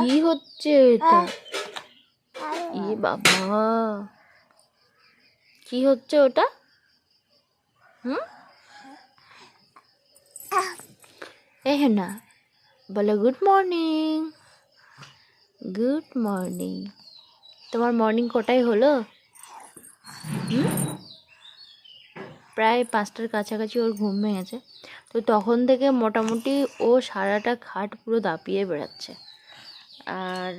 কি হচ্ছে এটা? ই বাবা। কি হচ্ছে ওটা? হুম? এ না বলো গুড মর্নিং গুড মর্নিং তোমার মর্নিং কটাই হলো? হুম? প্রায় পাঁচটার কাছাকাছি ওর ঘুম ভেঙেছে। তো তখন থেকে মোটামুটি ও সারাটা খাট পুরো দাপিয়ে বেড়াচ্ছে। আর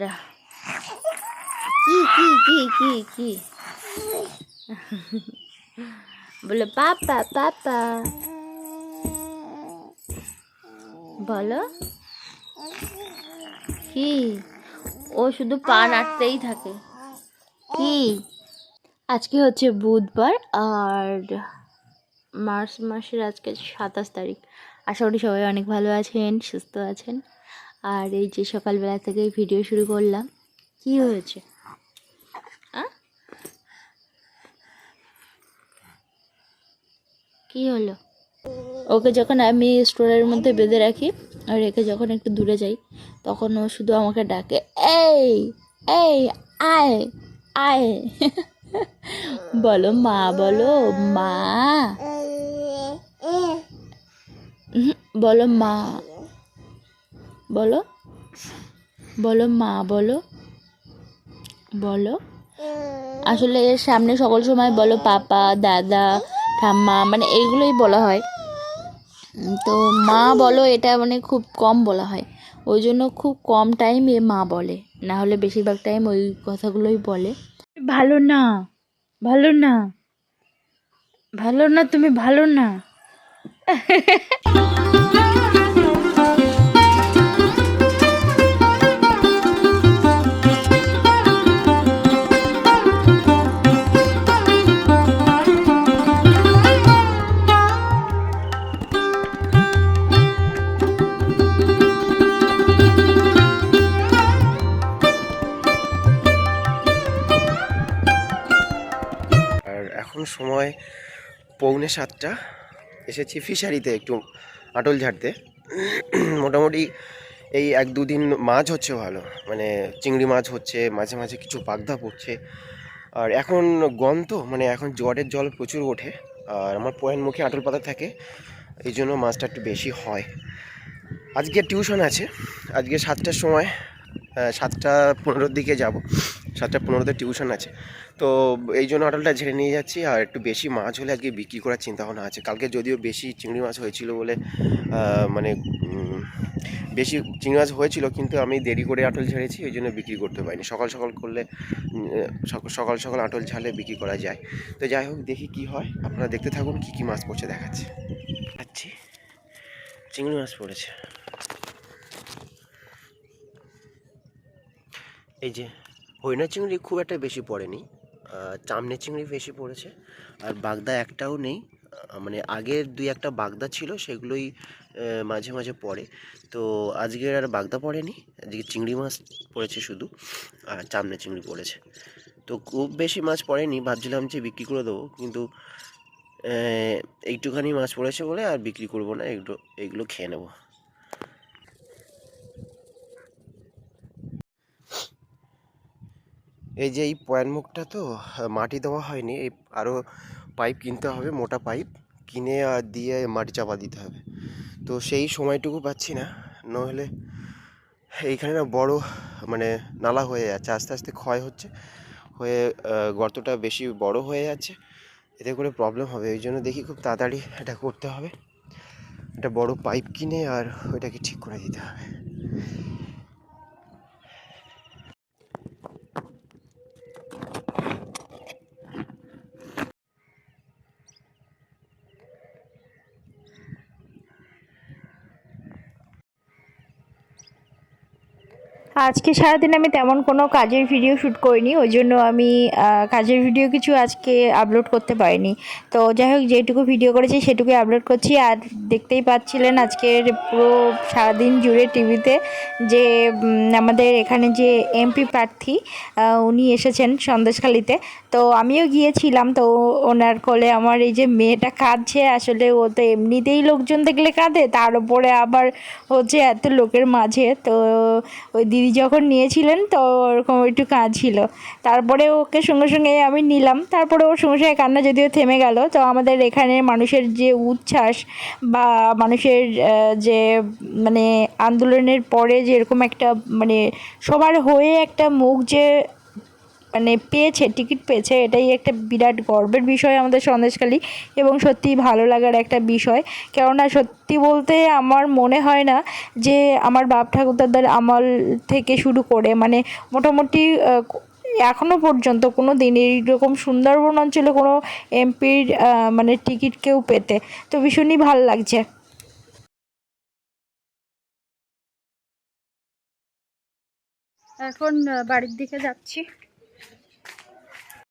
কি কি কি কি কি বলে, পাপা পাপা। বলো, কি? ও শুধু পা নাড়তেই থাকে। কি? আজকে হচ্ছে বুধবার, আর মার্চ মাসের আজকে সাতাশ তারিখ। আশা করি সবাই অনেক ভালো আছেন, সুস্থ আছেন। আর এই যে সকালবেলা থেকে ভিডিও শুরু করলাম, কি হয়েছে? কি হলো? ওকে যখন আমি স্টোরের মধ্যে বেঁধে রাখি, আর রেখে যখন একটু দূরে যাই, তখন ও শুধু আমাকে ডাকে, এই এই, আয় আয়। বলো, মা বলো, মা। বলো মা। বলো। বলো মা, বলো। বলো। আসলে এর সামনে সকল সময় বলো পাপা, দাদা, ঠাম্মা মানে এইগুলোই বলা হয়। তো মা বলো এটা মানে খুব কম বলা হয়। ওই জন্য খুব কম টাইম মা বলে। না হলে বেশিরভাগ টাইম ওই কথাগুলোই বলে। ভালো না। ভালো না। ভালো না, তুমি ভালো না। সময় পৌনে সাতটা। এসেছি ফিশারিতে একটু আটল ঝাড়তে। মোটামুটি এই এক দুদিন মাছ হচ্ছে ভালো মানে চিংড়ি মাছ হচ্ছে, মাঝে মাঝে কিছু বাগদা পড়ছে। আর এখন গন তো মানে এখন জোয়ারের জল প্রচুর ওঠে, আর আমার পয়েন্ট মুখে আটল পাতা থাকে, এই জন্য মাছটা একটু বেশি হয়। আজকে টিউশন আছে, আজকে সাতটার সময় সাতটা পনেরোর দিকে যাব। সাতটা পনেরোতে টিউশন আছে। তো এই জন্য আটলটা ঝেড়ে নিয়ে যাচ্ছি। আর একটু বেশি মাছ হলে আজকে বিক্রি করার চিন্তা ভাবনা আছে। কালকে যদিও বেশি চিংড়ি মাছ হয়েছিল বলে মানে বেশি চিংড়ি মাছ হয়েছিল, কিন্তু আমি দেরি করে আটল ঝেড়েছি, ওই জন্য বিক্রি করতে পারিনি। সকাল সকাল করলে সকাল সকাল আটল ঝালে বিক্রি করা যায়। তো যাই হোক, দেখি কি হয়। আপনারা দেখতে থাকুন কী কী মাছ পড়ছে দেখাচ্ছি। আচ্ছা। চিংড়ি মাছ পড়েছে। এই যে হইনা চিংড়ি খুব একটা বেশি পড়েনি চামনে চিংড়ি বেশি পড়েছে। আর বাগদা একটাও নেই মানে আগের দুই একটা বাগদা ছিল সেগুলোই মাঝে মাঝে পড়ে। তো আজকের আর বাগদা পড়েনি, আজকে চিংড়ি মাছ পড়েছে শুধু, আর চামনে চিংড়ি পড়েছে। তো খুব বেশি মাছ পড়েনি, ভাবছিলাম যে বিক্রি করে দেবো, কিন্তু একটুখানি মাছ পড়েছে বলে আর বিক্রি করব না, এগুলো এগুলো খেয়ে নেব। এই যে এই পয়েন্ট মুখটা তো মাটি দেওয়া হয়নি। এই আরও পাইপ কিনতে হবে, মোটা পাইপ। কিনে আর দিয়ে মাটি চাপা দিতে হবে। তো সেই সময়টুকু পাচ্ছি না। নইলে এইখানে না বড় মানে নালা হয়ে যাচ্ছে। আস্তে আস্তে ক্ষয় হচ্ছে। হয়ে গর্তটা বেশি বড় হয়ে যাচ্ছে। এতে করে প্রবলেম হবে। ওই জন্য দেখি খুব তাড়াতাড়ি এটা করতে হবে। একটা বড় পাইপ কিনে আর ওইটাকে ঠিক করে দিতে হবে। আজকে সারাদিন আমি তেমন কোনো কাজের ভিডিও শ্যুট করিনি, ওই জন্য আমি কাজের ভিডিও কিছু আজকে আপলোড করতে পারিনি। তো যাই হোক যেটুকু ভিডিও করেছি সেটুকুই আপলোড করছি। আর দেখতেই পাচ্ছিলেন আজকের পুরো সারাদিন জুড়ে টিভিতে যে আমাদের এখানে যে এমপি প্রার্থী উনি এসেছেন সন্দেশখালিতে। তো আমিও গিয়েছিলাম, তো ওনার কোলে আমার এই যে মেয়েটা কাঁদছে, আসলে ও তো এমনিতেই লোকজন দেখলে কাঁদে, তার উপরে আবার হচ্ছে এত লোকের মাঝে। তো ওই দিদি যখন নিয়েছিলেন, তো ওরকম একটু কাঁদছিল। তারপরে ওকে সঙ্গে সঙ্গে আমি নিলাম। তারপরে ওর সঙ্গে সঙ্গে কান্না যদিও থেমে গেল, তো আমাদের এখানে মানুষের যে উচ্ছ্বাস বা মানুষের যে মানে আন্দোলনের পরে যে এরকম একটা মানে সবার হয়ে একটা মুখ যে মানে পেয়েছে, টিকিট পেয়েছে, এটাই একটা বিরাট গর্বের বিষয় আমাদের সন্দেশখালী এবং সত্যিই ভালো লাগার একটা বিষয়। কেননা সত্যি বলতে আমার মনে হয় না যে আমার বাপ ঠাকুরদাদার আমল থেকে শুরু করে মানে মোটামুটি এখনও পর্যন্ত কোনো দিন এইরকম সুন্দরবন অঞ্চলে কোনো এমপির মানে টিকিট কেউ পেতে। তো ভীষণই ভালো লাগছে। এখন বাড়ির দিকে যাচ্ছি।